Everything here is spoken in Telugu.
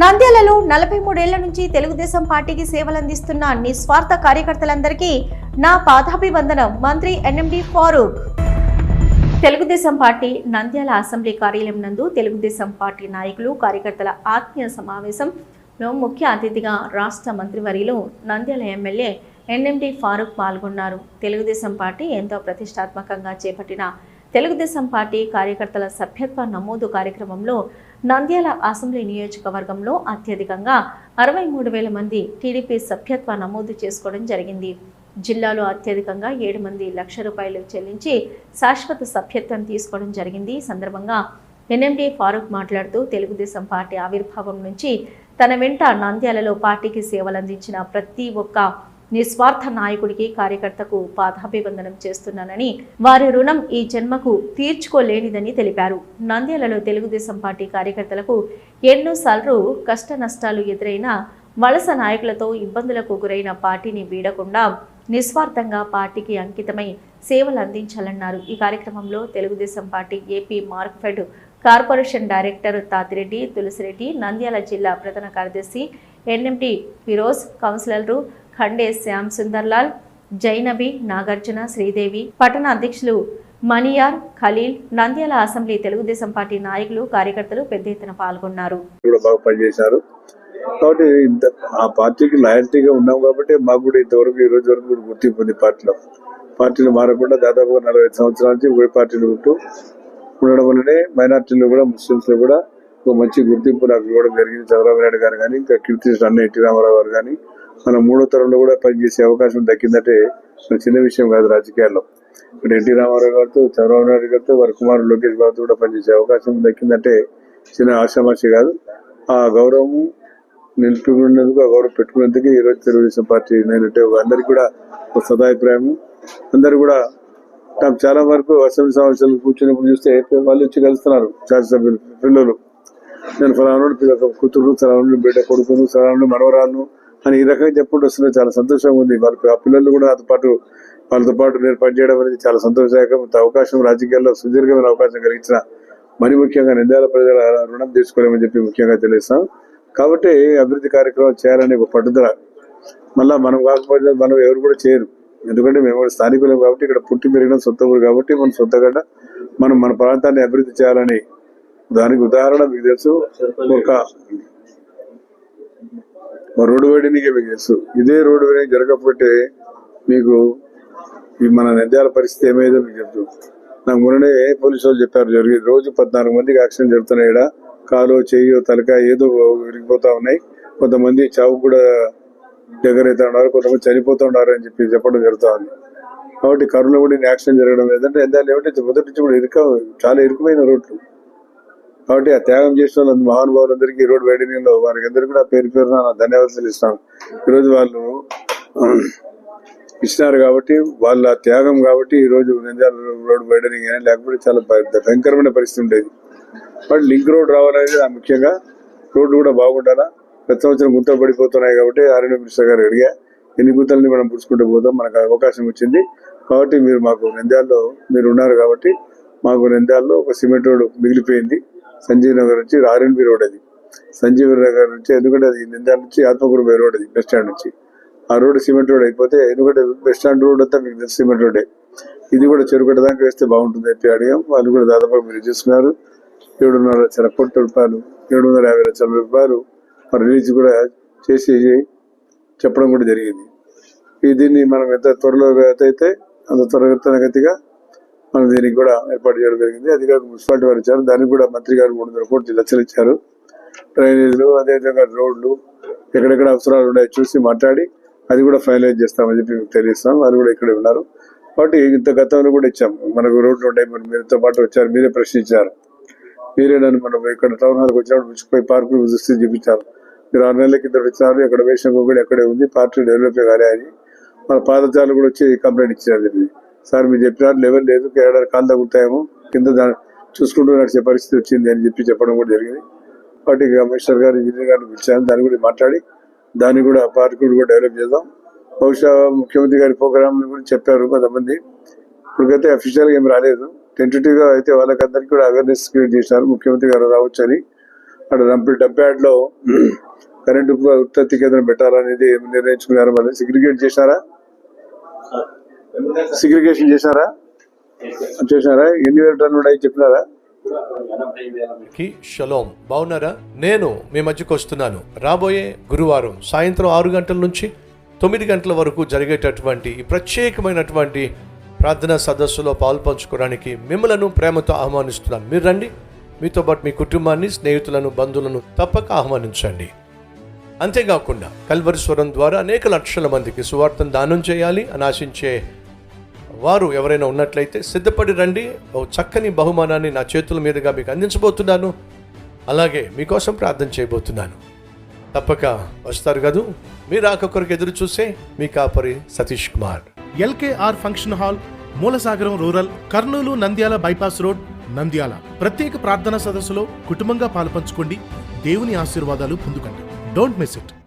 నంద్యాలలో నలభై మూడేళ్ళ నుంచి తెలుగుదేశం పార్టీకి సేవలందిస్తున్న నిస్వార్థ కార్యకర్తలందరికీ నా పాదాభివందనం మంత్రి NMD Farooq. Telugu Desam party Nandyal assembly కార్యాలయం నందు తెలుగుదేశం పార్టీ నాయకులు కార్యకర్తల ఆత్మీయ సమావేశంలో ముఖ్య అతిథిగా రాష్ట్ర మంత్రివర్యులు నంద్యాల ఎమ్మెల్యే ఎన్ఎండి ఫారూక్ పాల్గొన్నారు. తెలుగుదేశం పార్టీ ఎంతో ప్రతిష్టాత్మకంగా చేపట్టిన తెలుగుదేశం పార్టీ కార్యకర్తల సభ్యత్వ నమోదు కార్యక్రమంలో నంద్యాల అసెంబ్లీ నియోజకవర్గంలో అత్యధికంగా అరవై మూడు వేల మంది టీడీపీ సభ్యత్వ నమోదు చేసుకోవడం జరిగింది. జిల్లాలో అత్యధికంగా ఏడు మంది లక్ష రూపాయలు చెల్లించి శాశ్వత సభ్యత్వం తీసుకోవడం జరిగింది. ఈ సందర్భంగా ఎన్ఎండి ఫారూక్ మాట్లాడుతూ తెలుగుదేశం పార్టీ ఆవిర్భావం నుంచి తన వెంట నంద్యాలలో పార్టీకి సేవలందించిన ప్రతి ఒక్క నిస్వార్థ నాయకుడికి కార్యకర్తకు పాదాభివందనం చేస్తున్నానని వారి రుణం ఈ జన్మకు తీర్చుకోలేనిదని తెలిపారు. నంద్యాలలో తెలుగుదేశం పార్టీ కార్యకర్తలకు ఎన్నోసార్లు కష్ట నష్టాలు ఎదురైన వలస నాయకులతో ఇబ్బందులకు గురైన పార్టీని వీడకుండా నిస్వార్థంగా పార్టీకి అంకితమై సేవలు అందించాలన్నారు. ఈ కార్యక్రమంలో Telugu Desam party AP Markfed corporation director Tatireddy Tulasireddy Nandyal జిల్లా ప్రధాన కార్యదర్శి ఎన్ఎండి ఫిరోజ్ కౌన్సిలర్లు ఖండే శ్యామ్ సుందర్లాల్ జైనబి నాగార్జున శ్రీదేవి పట్టణ అధ్యక్షులు మణియార్ ఖలీల్ నంద్యాల అసెంబ్లీ తెలుగుదేశం పార్టీ నాయకులు కార్యకర్తలు పెద్ద ఎత్తున పాల్గొన్నారు. కాబట్టి ఆ పార్టీకి లాయల్టీగా ఉన్నాం కాబట్టి మాకు కూడా ఇంతవరకు ఈ రోజు వరకు కూడా గుర్తింపు ఉంది పార్టీలో. పార్టీలు మారకుండా దాదాపుగా నలభై సంవత్సరాల నుంచి ఒకే పార్టీలు ఉంటూ ఉండడం వల్లనే మైనార్టీలు కూడా ముస్లింస్లో కూడా ఒక మంచి గుర్తింపు నాకు ఇవ్వడం జరిగింది. చంద్రబాబు నాయుడు గారు కానీ ఇంకా కీర్తి అన్న ఎన్టీ రామారావు గారు కానీ మన మూడో తరంలో కూడా పనిచేసే అవకాశం దక్కిందంటే మన చిన్న విషయం కాదు రాజకీయాల్లో. ఇప్పుడు ఎన్టీ రామారావు గారితో చంద్రబాబు నాయుడు గారితో వారి కుమారుడు లోకేష్ బాబుతో కూడా పనిచేసే అవకాశం దక్కిందంటే చిన్న ఆశామాషి కాదు. ఆ గౌరవం నిలుపుకున్నందుకు ఆ గౌరవం పెట్టుకున్నందుకు ఈ రోజు తెలుగుదేశం పార్టీ నేనంటే అందరికి కూడా ఒక సదాభిప్రాయము అందరు కూడా తాము చాలా వరకు అసెంబ్లీ సమావేశాలు కూర్చున్నప్పుడు చూస్తే వాళ్ళు వచ్చి కలుస్తున్నారు శాసనసభ్యులు పిల్లలు. నేను ఫలానా పిల్లల కూతురు ఫలానా బిడ్డ కొడుకును ఫలానా మనవరాలను అని ఈ రకంగా చెప్పుకుంటూ వస్తున్నారు చాలా సంతోషంగా ఉంది. వాళ్ళ ఆ పిల్లలు కూడా నాతో పాటు వాళ్ళతో పాటు నేను పనిచేయడం అనేది చాలా సంతోషదాయకం. అవకాశం రాజకీయాల్లో సుదీర్ఘమైన అవకాశం కలిగించిన మరి ముఖ్యంగా నిందాల ప్రజల రుణం తీసుకోలేమని చెప్పి ముఖ్యంగా తెలియస్తాం కాబట్టి అభివృద్ధి కార్యక్రమం చేయాలనే ఒక పట్టుదల మళ్ళీ మనం కాకపోతే మనం ఎవరు కూడా చేయరు. ఎందుకంటే మేము స్థానికులం కాబట్టి ఇక్కడ పుట్టి పెరిగిన సొంత ఊరు కాబట్టి మన సొంత గడ్డ. మనం మన ప్రాంతాన్ని అభివృద్ధి చేయాలని దానికి ఉదాహరణ మీకు తెలుసు. ఒక రోడ్డు వేయడానికి మీకు తెలుసు. ఇదే రోడ్డు వేడి జరగకపోతే మీకు ఈ మన నంద్యాల పరిస్థితి ఏమైందో మీకు చెప్తూ నాకు మొన్ననే పోలీసు వాళ్ళు చెప్పారు జరిగింది రోజు పద్నాలుగు మందికి యాక్సిడెంట్ జరుగుతున్నాయి ఈడ. కాలు చెయ్యో తలకాయ ఏదో విరిగిపోతా ఉన్నాయి. కొంతమంది చావు కూడా దగ్గర అవుతా ఉన్నారు కొంతమంది చనిపోతూ ఉన్నారు అని చెప్పి చెప్పడం జరుగుతా ఉంది కాబట్టి కరువులో కూడా యాక్సిడెంట్ జరగడం లేదంటే ఎంత ఏమిటంటే మొదటి నుంచి కూడా ఇరుక చాలా ఇరుకుమైన రోడ్లు. కాబట్టి ఆ త్యాగం చేసిన వాళ్ళ మహానుభావులందరికీ ఈరోజు రోడ్డు వైడనింగ్లో వారికి అందరికీ కూడా పేరు పేరున ధన్యవాదాలు ఇస్తాను ఈరోజు వాళ్ళు ఇచ్చినారు కాబట్టి వాళ్ళ త్యాగం కాబట్టి ఈ రోజు నంద్యాల రోడ్ వైడనింగ్ అని లేకపోతే చాలా భయంకరమైన పరిస్థితి ఉండేది. బట్ లింక్ రోడ్ రావాలనేది ముఖ్యంగా రోడ్డు కూడా బాగుండాలా? ప్రతి సంవత్సరం గుంతలు పడిపోతున్నాయి కాబట్టి ఆర్ఎన్ఏ మినిస్టర్ గారు అడిగా ఎన్ని గుంతల్ని మనం పుడుచుకుంటూ పోతాం మనకు అవకాశం వచ్చింది. కాబట్టి మీరు మాకు నంద్యాలలో మీరు ఉన్నారు కాబట్టి మాకు నంద్యాలలో ఒక సిమెంట్ రోడ్ మిగిలిపోయింది. సంజీవ్ నగర్ నుంచి ఆర్ఎన్బి రోడ్ అది. సంజీవ్ నగర్ నుంచి ఎందుకంటే అది నంద్యాల నుంచి ఆత్మకూరు రోడ్ అది బస్ స్టాండ్ నుంచి. ఆ రోడ్ సిమెంట్ రోడ్ అయిపోతే ఎందుకంటే బస్ స్టాండ్ రోడ్ అంతా మీకు తెలుసు సిమెంట్ రోడే ఇది కూడా చెరుకట్ట దాకా వేస్తే బాగుంటుంది చెప్పి అడిగాం. వాళ్ళు కూడా దాదాపు మీరు చేస్తున్నారు. ఏడున్నర లక్షల కోట్ల రూపాయలు ఏడు వందల యాభై లక్షల రూపాయలు రిలీజ్ కూడా చేసి చెప్పడం కూడా జరిగింది. దీన్ని మనం ఎంత త్వరలో అయితే అంత త్వరగతిగా మనం దీనికి కూడా ఏర్పాటు చేయడం జరిగింది. అది కాక మున్సిపాలిటీ వారు ఇచ్చారు. దానికి కూడా మంత్రి గారు మూడు వందల కోట్లు లక్షలు ఇచ్చారు. డ్రైనేజీలు అదేవిధంగా రోడ్లు ఎక్కడెక్కడ అవసరాలు ఉన్నాయో చూసి మాట్లాడి అది కూడా ఫైనలైజ్ చేస్తామని చెప్పి మీకు తెలియస్తాం వారు కూడా ఇక్కడే ఉన్నారు. కాబట్టి ఇంత గతంలో కూడా ఇచ్చాం. మనకు రోడ్లు ఉంటాయి మరి మీరుతో పాటు వచ్చారు. మీరే ప్రశ్నించారు. మీరే నన్ను మనం ఇక్కడ టౌన్ హాల్కి వచ్చినప్పుడు పిలిచిపోయి పార్కులు చూస్తే చూపించారు. మీరు ఆరు నెలల కింద వచ్చినారు. ఇక్కడ వేసిన కూడా ఎక్కడే ఉంది. పార్టీ డెవలప్ కాలే అని మన పాదచారులు కూడా వచ్చి కంప్లైంట్ ఇచ్చారు. దీన్ని. సార్ మీరు చెప్పినారు లెవెల్ లేదు ఏడాది కాలు తగ్గుతాయేమో కింద చూసుకుంటూ నడిచే పరిస్థితి వచ్చింది అని చెప్పి చెప్పడం కూడా జరిగింది. వాటి కమిషనర్ గారు ఇంజనీర్ గారిని పిలిచాను దాని గురించి మాట్లాడి దాన్ని కూడా పార్కు కూడా డెవలప్ చేద్దాం. బహుశా ముఖ్యమంత్రి గారి ప్రోగ్రామ్ గురించి చెప్పారు కొంతమంది. ఇప్పటికైతే అఫీషియల్గా ఏం రాలేదు. టెంటేటివ్గా అయితే వాళ్ళకందరికీ కూడా అవేర్నెస్ క్రియేట్ చేశారు ముఖ్యమంత్రి గారు రావచ్చు అని. అక్కడ రంపి డబ్బ్యాడ్లో కరెంటు ఉత్పత్తి కేంద్రం పెట్టాలనేది నిర్ణయించుకున్నారు మళ్ళీ సిగ్రిగేట్ చేశారా సిగ్రిగేషన్ చేశారా? చేశారా? ఎన్ని వేల టన్నులు ఉన్నాయి చెప్పినారా? షలోం. బాగున్నారా నేను మీ మధ్యకు వస్తున్నాను. రాబోయే గురువారం సాయంత్రం ఆరు గంటల నుంచి తొమ్మిది గంటల వరకు జరిగేటటువంటి ఈ ప్రత్యేకమైనటువంటి ప్రార్థనా సదస్సులో పాల్పంచుకోవడానికి మిమ్మలను ప్రేమతో ఆహ్వానిస్తున్నాను. మీరు రండి. మీతో పాటు మీ కుటుంబాన్ని స్నేహితులను బంధువులను తప్పక ఆహ్వానించండి. అంతేకాకుండా కల్వరి స్వరం ద్వారా అనేక లక్షల మందికి సువార్తను దానం చేయాలి. అని ఆశించే వారు ఎవరైనా ఉన్నట్లయితే సిద్ధపడి రండి. ఓ చక్కని బహుమానాన్ని నా చేతుల మీదుగా మీకు అందించబోతున్నాను. అలాగే మీకోసం ప్రార్థన చేయబోతున్నాను. తప్పక వస్తారు కదూ? మీరు ఆకొకరికి ఎదురు చూసే మీ కాపరి Satish Kumar. LKR function hall Mulasagaram rural Kurnool Nandyal bypass road Nandyal. ప్రత్యేక ప్రార్థనా సదస్సులో కుటుంబంగా పాలుపంచుకోండి. దేవుని ఆశీర్వాదాలు పొందుకండి. Don't miss it